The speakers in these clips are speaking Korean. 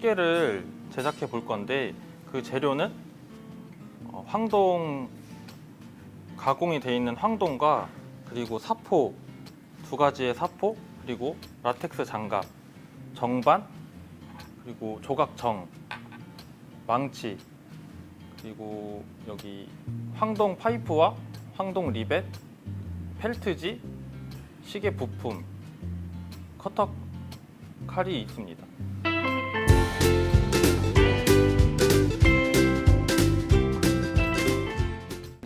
시계를 제작해 볼 건데 그 재료는 어, 황동 가공이 되어 있는 황동과 그리고 사포 두 가지의 사포 그리고 라텍스 장갑 정반 그리고 조각정 망치 그리고 여기 황동 파이프와 황동 리벳 펠트지 시계 부품 커터 칼이 있습니다.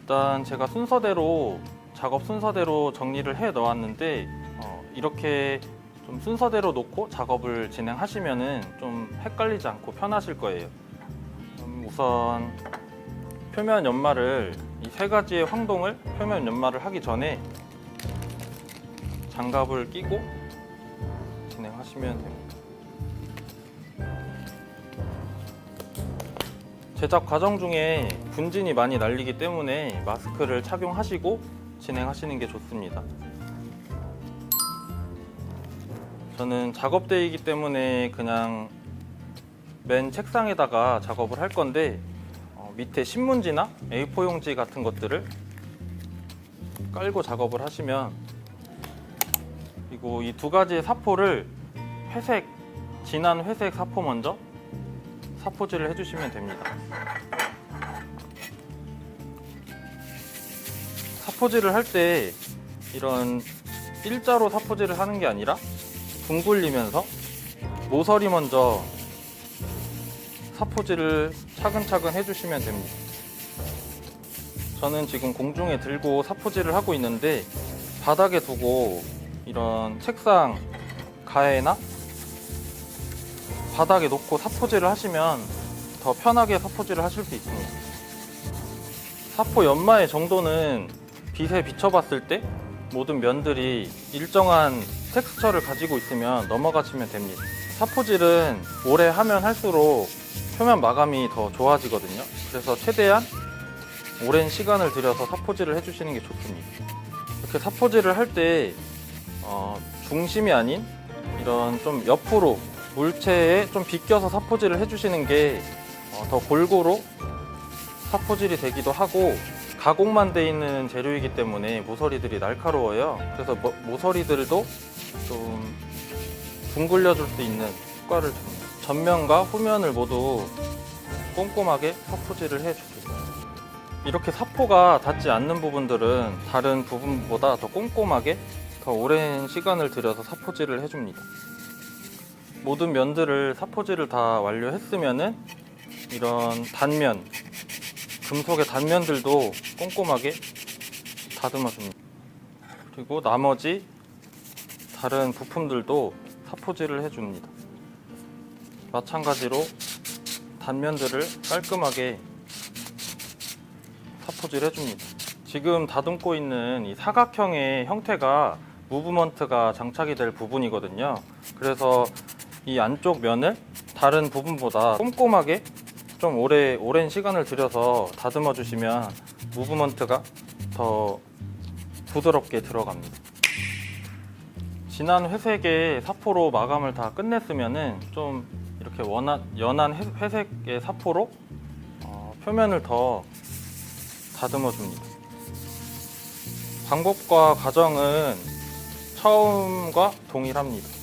일단 제가 순서대로 작업 순서대로 정리를 해 넣었는데 어, 이렇게 좀 순서대로 놓고 작업을 진행하시면은 좀 헷갈리지 않고 편하실 거예요. 음, 우선 표면 연마를 이 세 가지의 황동을 표면 연마를 하기 전에 장갑을 끼고 진행하시면 됩니다. 제작 과정 중에 분진이 많이 날리기 때문에 마스크를 착용하시고 진행하시는 게 좋습니다. 저는 작업대이기 때문에 그냥 맨 책상에다가 작업을 할 건데 어, 밑에 신문지나 A4 용지 같은 것들을 깔고 작업을 하시면 그리고 이 두 가지의 사포를 회색 진한 회색 사포 먼저 사포질을 해주시면 됩니다. 사포질을 할 때 이런 일자로 사포질을 하는 게 아니라 둥글리면서 모서리 먼저 사포질을 차근차근 해주시면 됩니다. 저는 지금 공중에 들고 사포질을 하고 있는데 바닥에 두고 이런 책상 가해나 바닥에 놓고 사포질을 하시면 더 편하게 사포질을 하실 수 있습니다. 사포 연마의 정도는 빛에 비춰봤을 때 모든 면들이 일정한 텍스처를 가지고 있으면 넘어가시면 됩니다. 사포질은 오래 하면 할수록 표면 마감이 더 좋아지거든요. 그래서 최대한 오랜 시간을 들여서 사포질을 해주시는 게 좋습니다. 이렇게 사포질을 할때 어, 중심이 아닌 이런 좀 옆으로 물체에 좀 비껴서 사포질을 해주시는 게 더 골고루 사포질이 되기도 하고 가공만 돼 있는 재료이기 때문에 모서리들이 날카로워요. 그래서 모- 모서리들도 좀 둥글려줄 수 있는 효과를 줍니다. 전면과 후면을 모두 꼼꼼하게 사포질을 해주세요. 이렇게 사포가 닿지 않는 부분들은 다른 부분보다 더 꼼꼼하게 더 오랜 시간을 들여서 사포질을 해줍니다. 모든 면들을 사포질을 다 완료했으면은 이런 단면, 금속의 단면들도 꼼꼼하게 다듬어 줍니다. 그리고 나머지 다른 부품들도 사포질을 해줍니다. 마찬가지로 단면들을 깔끔하게 사포질 해줍니다. 지금 다듬고 있는 이 사각형의 형태가 무브먼트가 장착이 될 부분이거든요. 그래서 이 안쪽 면을 다른 부분보다 꼼꼼하게 좀 오래 오랜 시간을 들여서 다듬어 주시면 무브먼트가 더 부드럽게 들어갑니다. 진한 회색의 사포로 마감을 다 끝냈으면은 좀 이렇게 원한 연한 회- 회색의 사포로 어, 표면을 더 다듬어 줍니다. 방법과 과정은 처음과 동일합니다.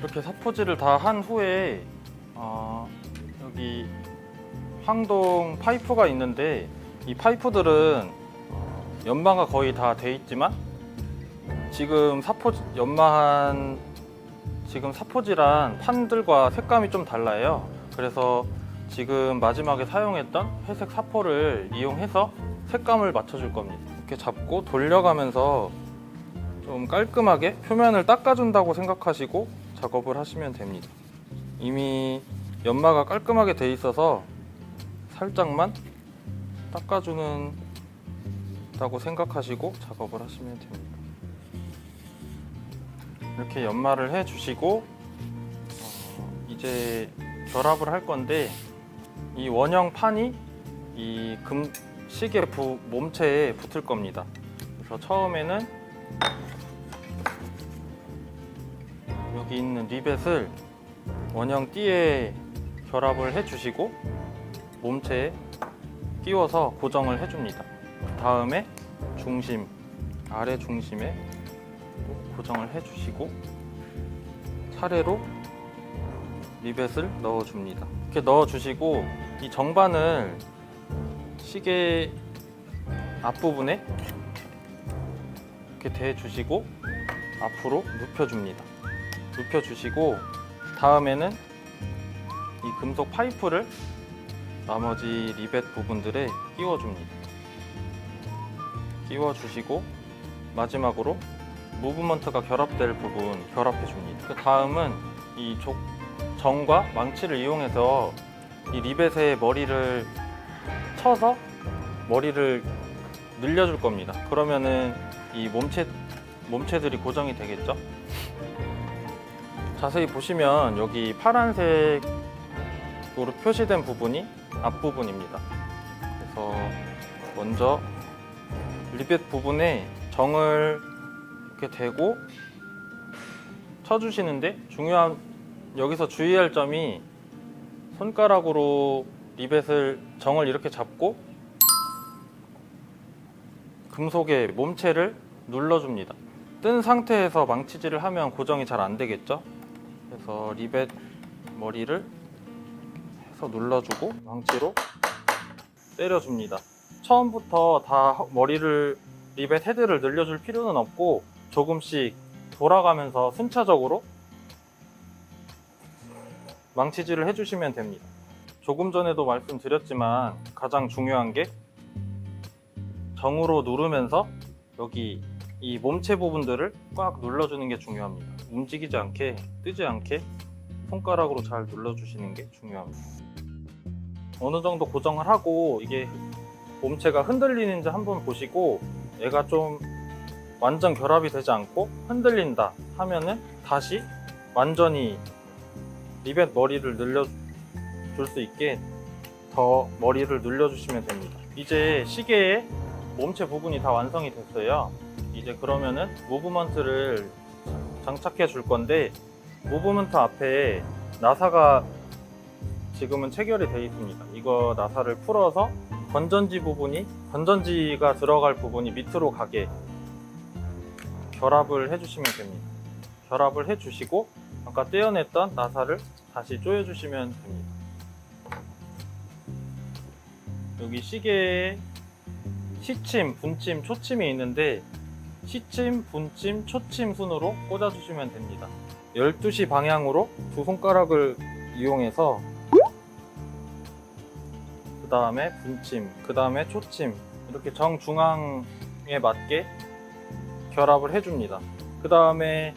이렇게 사포질을 다 한 후에 어, 여기 황동 파이프가 있는데 이 파이프들은 어, 연마가 거의 다 돼 있지만 지금 사포 연마한 지금 사포질한 판들과 색감이 좀 달라요. 그래서 지금 마지막에 사용했던 회색 사포를 이용해서 색감을 맞춰줄 겁니다. 이렇게 잡고 돌려가면서 좀 깔끔하게 표면을 닦아준다고 생각하시고 작업을 하시면 됩니다. 이미 연마가 깔끔하게 돼 있어서 살짝만 닦아주는 다고 생각하시고 작업을 하시면 됩니다. 이렇게 연마를 해 주시고 어, 이제 결합을 할 건데 이 원형 판이 이 금 시계 부, 몸체에 붙을 겁니다. 그래서 처음에는 있는 리벳을 원형 띠에 결합을 해주시고 몸체에 끼워서 고정을 해줍니다. 그 다음에 중심 아래 중심에 또 고정을 해주시고 차례로 리벳을 넣어줍니다. 이렇게 넣어주시고 이 정반을 시계 앞부분에 이렇게 대주시고 앞으로 눕혀줍니다. 눕혀 주시고 다음에는 이 금속 파이프를 나머지 리벳 부분들에 끼워 줍니다. 끼워 주시고 마지막으로 무브먼트가 결합될 부분 결합해 줍니다. 그 다음은 이 조- 정과 망치를 이용해서 이 리벳의 머리를 쳐서 머리를 늘려줄 겁니다. 그러면은 이 몸체 몸체들이 고정이 되겠죠. 자세히 보시면 여기 파란색으로 표시된 부분이 앞부분입니다. 그래서 먼저 리벳 부분에 정을 이렇게 대고 쳐주시는데 중요한 여기서 주의할 점이 손가락으로 리벳을 정을 이렇게 잡고 금속의 몸체를 눌러줍니다. 뜬 상태에서 망치질을 하면 고정이 잘 안 되겠죠? 그래서 리벳 머리를 해서 눌러주고 망치로 때려줍니다. 처음부터 다 머리를 리벳 헤드를 늘려줄 필요는 없고 조금씩 돌아가면서 순차적으로 망치질을 해주시면 됩니다. 조금 전에도 말씀드렸지만 가장 중요한 게 정으로 누르면서 여기 이 몸체 부분들을 꽉 눌러주는 게 중요합니다. 움직이지 않게 뜨지 않게 손가락으로 잘 눌러주시는 게 중요합니다. 어느 정도 고정을 하고 이게 몸체가 흔들리는지 한번 보시고 얘가 좀 완전 결합이 되지 않고 흔들린다 하면은 다시 완전히 리벳 머리를 늘려줄 수 있게 더 머리를 늘려주시면 됩니다. 이제 시계의 몸체 부분이 다 완성이 됐어요. 이제 그러면은 무브먼트를 장착해 줄 건데 무브먼트 앞에 나사가 지금은 체결이 되어 있습니다. 이거 나사를 풀어서 건전지 부분이 건전지가 들어갈 부분이 밑으로 가게 결합을 해주시면 됩니다. 결합을 해주시고 아까 떼어냈던 나사를 다시 조여주시면 됩니다. 여기 시계에 시침, 분침, 초침이 있는데 시침, 분침, 초침 순으로 꽂아주시면 됩니다. 12시 방향으로 두 손가락을 이용해서 그 다음에 분침, 그 다음에 초침 이렇게 정중앙에 맞게 결합을 해줍니다. 그 다음에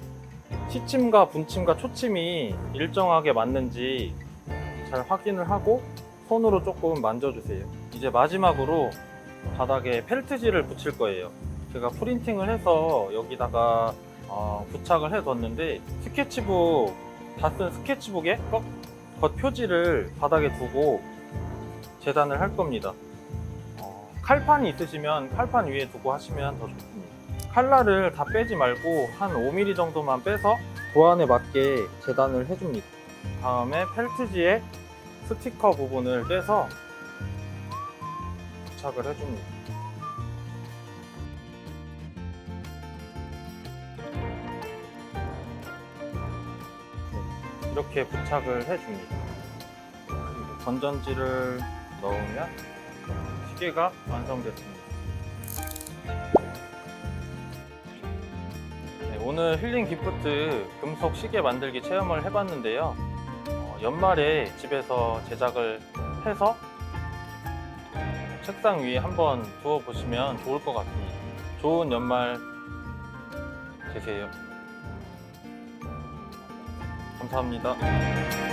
시침과 분침과 초침이 일정하게 맞는지 잘 확인을 하고 손으로 조금 만져주세요. 이제 마지막으로 바닥에 펠트지를 붙일 거예요. 제가 프린팅을 해서 여기다가 어, 부착을 해뒀는데 스케치북 다 쓴 스케치북에 꺾- 겉 표지를 바닥에 두고 재단을 할 겁니다. 어, 칼판이 있으시면 칼판 위에 두고 하시면 더 좋습니다. 칼날을 다 빼지 말고 한 5mm 정도만 빼서 도안에 맞게 재단을 해줍니다. 다음에 펠트지에 스티커 부분을 떼서 부착을 해줍니다. 이렇게 부착을 해줍니다. 그리고 건전지를 넣으면 시계가 완성됐습니다. 네, 오늘 힐링 기프트 금속 시계 만들기 체험을 해봤는데요. 어, 연말에 집에서 제작을 해서 책상 위에 한번 두어 보시면 좋을 것 같습니다. 좋은 연말 되세요. 감사합니다.